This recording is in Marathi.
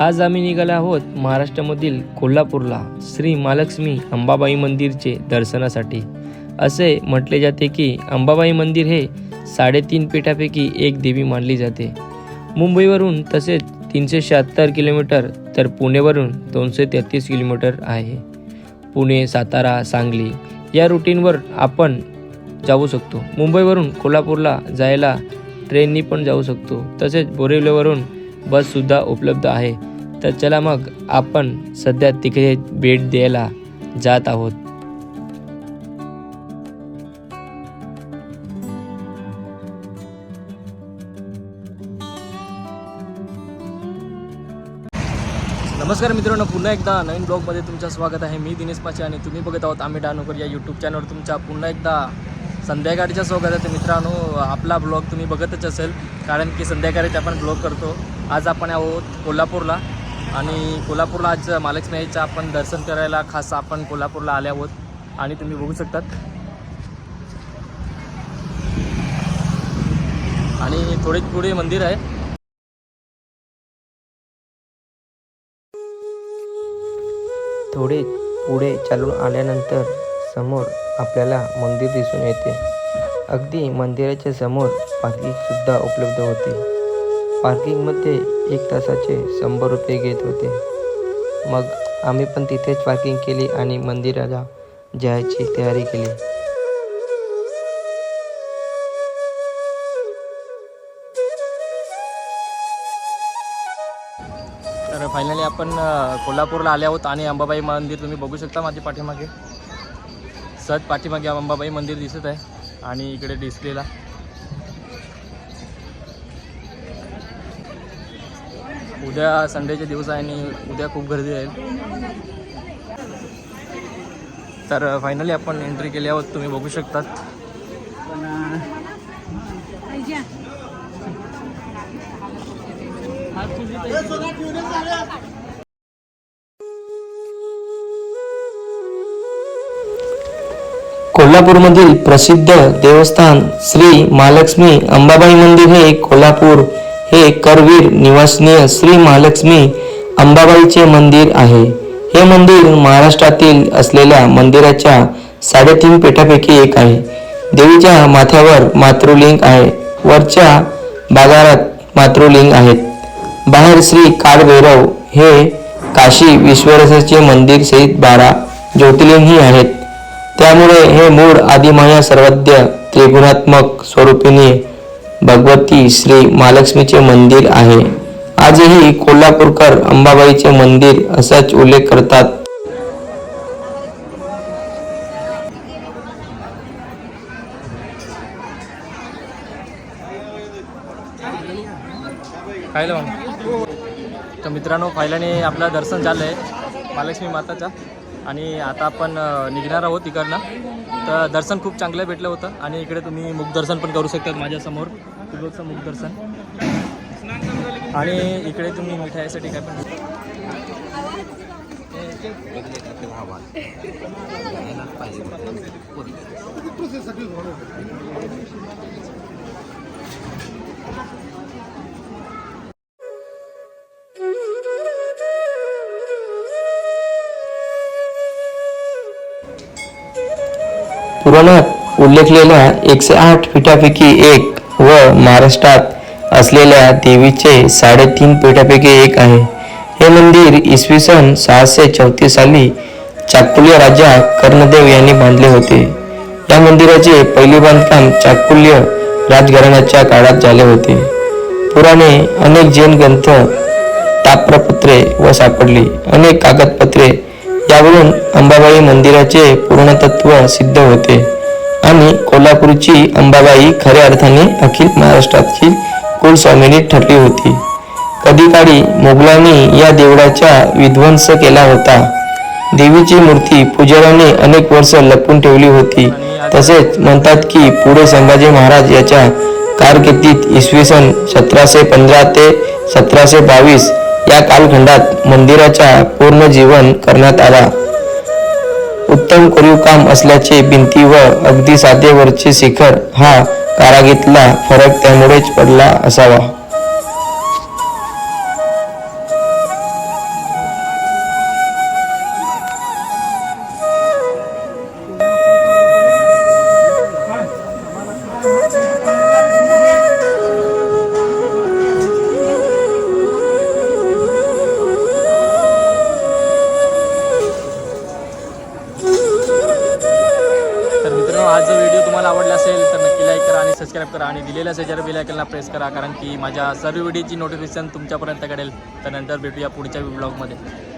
आज आम्ही निघालो आहोत महाराष्ट्रामधील कोल्हापूरला श्री महालक्ष्मी अंबाबाई मंदिरचे दर्शनासाठी. असे म्हटले जाते की अंबाबाई मंदिर हे साडेतीन पीठापैकी एक देवी मानली जाते. मुंबईवरून तसेच तीनशे शहात्तर किलोमीटर तर पुणेवरून दोनशे तेहतीस किलोमीटर आहे. पुणे सातारा सांगली या रुटीनवर आपण जाऊ शकतो. मुंबईवरून कोल्हापूरला जायला ट्रेननी पण जाऊ शकतो. तसेच बोरिवलीवरून बससुद्धा उपलब्ध आहे. तर चला मग आपण सध्या तिकडे भेट द्यायला जात आहोत. नमस्कार मित्रांनो पुन्हा एकदा नवीन ब्लॉगमध्ये तुमचं स्वागत आहे. मी दिनेश पाचे आणि तुम्ही बघत आहोत आम्ही डानोकर या यूट्यूब चॅनलवर तुमच्या पुन्हा एकदा संध्याकाळच्या स्वागत आहे मित्रांनो आपला ब्लॉग तुम्ही बघतच असेल कारण की संध्याकाळीच आपण ब्लॉग करतो. आज आपण आहोत कोल्हापूरला. आणि कोल्हापूरला आज महालक्ष्मीचं आपण दर्शन करायला खास आपण कोल्हापूरला आले आहोत. आणि तुम्ही बघू शकतात. आणि थोडे पुढे मंदिर आहे. थोडे पुढे चालून आल्यानंतर समोर आपल्याला मंदिर दिसून येते. अगदी मंदिराच्या समोर पार्किंगसुद्धा उपलब्ध होते. पार्किंगमध्ये एक तासाचे शंभर रुपये घेत होते. मग आम्ही पण तिथेच पार्किंग केली आणि मंदिराला जायची तयारी केली. तर फायनली आपण कोल्हापूरला आले आहोत आणि अंबाबाई मंदिर तुम्ही बघू शकता माझ्या पाठीमागे. सहज पाठीमागे अंबाबाई मंदिर दिसत आहे आणि इकडे डिस्प्लेला उद्या संडेचे दिवस आहे आणि उद्या खूप गर्दी आहे. तर फायनली आपण एंट्री केली आहोत तुम्ही बघू शकतात. कोल्हापूरमधील प्रसिद्ध देवस्थान श्री महालक्ष्मी अंबाबाई मंदिर हे कोल्हापूर हे करवीर निवासनीय श्री महालक्ष्मी अंबाबाईचे मंदिर आहे. हे मंदिर महाराष्ट्रातील असलेल्या मंदिराच्या साडेतीन पेठापैकी एक आहे. देवीच्या माथ्यावर मातृलिंग आहे. वरच्या बाजारात मातृलिंग आहेत. बाहेर श्री काळभैरव हे काशी विश्वरसाचे मंदिर सहित बारा ज्योतिर्लिंगही आहेत. त्यामुळे हे मूळ आदिमाया सर्वज्ञ त्रिगुणात्मक स्वरूपिणी भगवती श्री महालक्ष्मीचे मंदिर आहे. आजही कोल्हापूरकर अंबाबाईचे मंदिर असाच उल्लेख करतात. खायला तर मित्रांनो फायलाने आपलं दर्शन झालं आहे महालक्ष्मी माताचा. आणि आता आपण निघणार आहोत इकडनं. तर दर्शन खूप चांगलं भेटलं होतं आणि इकडे तुम्ही मुखदर्शन पण करू शकतात माझ्यासमोर तुझं मुखदर्शन आणि इकडे तुम्ही मिठाईसाठी काय पण पुराणात उल्लेखलेल्या एकशे आठ पीठापैकी एक व महाराष्ट्रात असलेल्या देवीचे साडेतीन पीठापैकी एक आहे. हे मंदिर इसवी सन सहाशे चौतीस साली चाकुल्य राजा कर्णदेव यांनी बांधले होते. या मंदिराचे पहिले बांधकाम चाकुल्य राजघराण्याच्या काळात झाले होते. पुराणे अनेक जैन ग्रंथ ताप्रपत्रे व सापडली. अनेक कागदपत्रे यावरून अंबाबाई मंदिराचे पूर्णतत्व सिद्ध होते. आणि कोल्हापूरची अंबाबाई खऱ्या अर्थाने अखिल महाराष्ट्रातील कुलस्वामिनी ठरली होती. कधी काळी मोगलांनी या देवळाचा विध्वंस केला होता. देवीची मूर्ती पुजाऱ्याने अनेक वर्ष लपून ठेवली होती. तसेच म्हणतात की पुढे संभाजी महाराज याच्या कारकिर्दीत इसवी सन सतराशे पंधरा ते सतराशे बावीस त्या कालखंडात मंदिराचा पूर्ण जीवन करण्यात आला. उत्तम कोरीव काम असल्याचे भिंती व अगदी साधेवरचे शिखर हा कारागीतला फरक त्यामुळेच पडला असावा. आवडला असेल तर नक्की लाईक करा आणि सबस्क्राईब करा आणि दिलेल्या सजारा बिलायकलला प्रेस करा कारण की माझ्या सर्व व्हिडिओची नोटिफिकेशन तुमच्यापर्यंत कळेल. त्यानंतर भेटूया पुढच्या ब्लॉगमध्ये